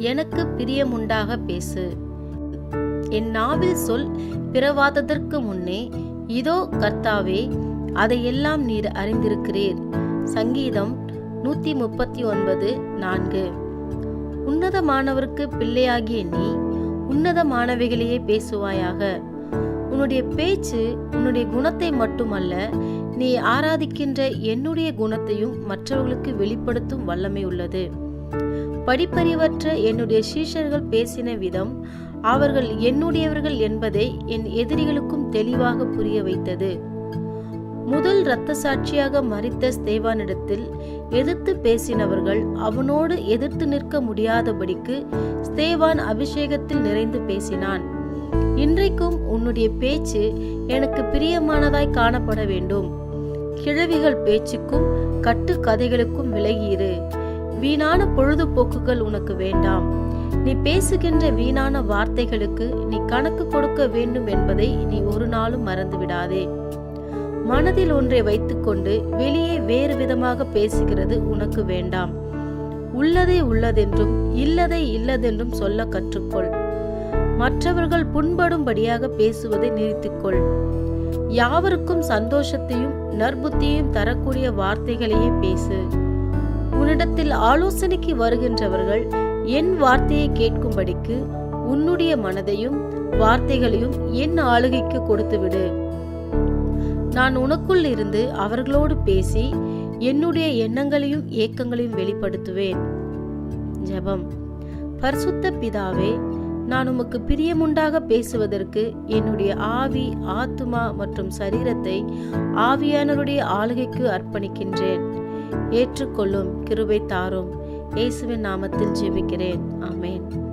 எனக்கு பிரியமுண்டாக பேசு. என் நாவில் சொல் பிறவாததற்கு முன்னே இதோ கர்த்தாவே அதையெல்லாம் நீர் அறிந்திருக்கிறீர். சங்கீதம் நூத்தி முப்பத்தி ஒன்பது நான்கு. உன்னதமானவருக்கு பிள்ளையாகிய நீ உன்னதமானவைகளையே பேசுவாயாக. உன்னுடைய பேச்சு உன்னுடைய குணத்தை மட்டுமல்ல நீ ஆராதிக்கின்ற என்னுடைய குணத்தையும் மற்றவர்களுக்கு வெளிப்படுத்தும் வல்லமை உள்ளது. படிப்பறிவற்ற என்னுடைய சீஷர்கள் பேசின விதம் அவர்கள் என்னுடையவர்கள் என்பதை என் எதிரிகளுக்கும் தெளிவாக புரிய வைத்தது. முதல் இரத்த சாட்சியாக மறித்த ஸ்தேவானிடத்தில் எதிர்த்து பேசினவர்கள் அவனோடு எதிர்த்து நிற்க முடியாதபடிக்கு ஸ்தேவான் அபிஷேகத்தில் நிறைந்து பேசினான். இன்றைக்கும் உன்னுடைய பேச்சு எனக்கு பிரியமானதாய் காணப்பட வேண்டும். கிழவிகள் பேச்சுக்கும் கட்டுக்கதைகளுக்கும் விலகியிரு. வீணான பொழுதுபோக்குகள் உனக்கு வேண்டாம். நீ பேசுகின்ற வீணான வார்த்தைகளுக்கு நீ கணக்கு கொடுக்க வேண்டும் என்பதை நீ ஒரு நாளும் மறந்துவிடாதே. மனதில் ஒன்றை வைத்துக்கொண்டு வெளியே வேறு விதமாக பேசுகிறது உனக்கு வேண்டாம். உள்ளதை உள்ளதென்றும் இல்லதை இல்லதென்றும் சொல்ல கற்றுக்கொள். மற்றவர்கள் புண்படும்படியாக பேசுவதை நிறுத்திக்கொள். யாவருக்கும் சந்தோஷத்தையும் நற்புத்தியையும் தரக்கூடிய வார்த்தைகளையே பேசு. உன்னிடத்தில் ஆலோசனைக்கு வருகின்றவர்கள் என் வார்த்தையை கேட்கும்படிக்கு உன்னுடைய மனதையும் வார்த்தைகளையும் என் ஆளுகைக்கு கொடுத்துவிடு. நான் உனக்குள் இருந்து அவர்களோடு பேசி என்னுடைய எண்ணங்களையும் ஏக்கங்களையும் வெளிப்படுத்துவேன். ஜெபம். பரிசுத்த பிதாவே நான் உமக்கு பிரியமுண்டாக பேசுவதற்கு என்னுடைய ஆவி ஆத்துமா மற்றும் சரீரத்தை ஆவியானவருடைய ஆளுகைக்கு அர்ப்பணிக்கின்றேன். ஏற்றுக்கொள்ளும் கிருபை தாரும். இயேசுவின் நாமத்தில் ஜெபிக்கிறேன். ஆமென்.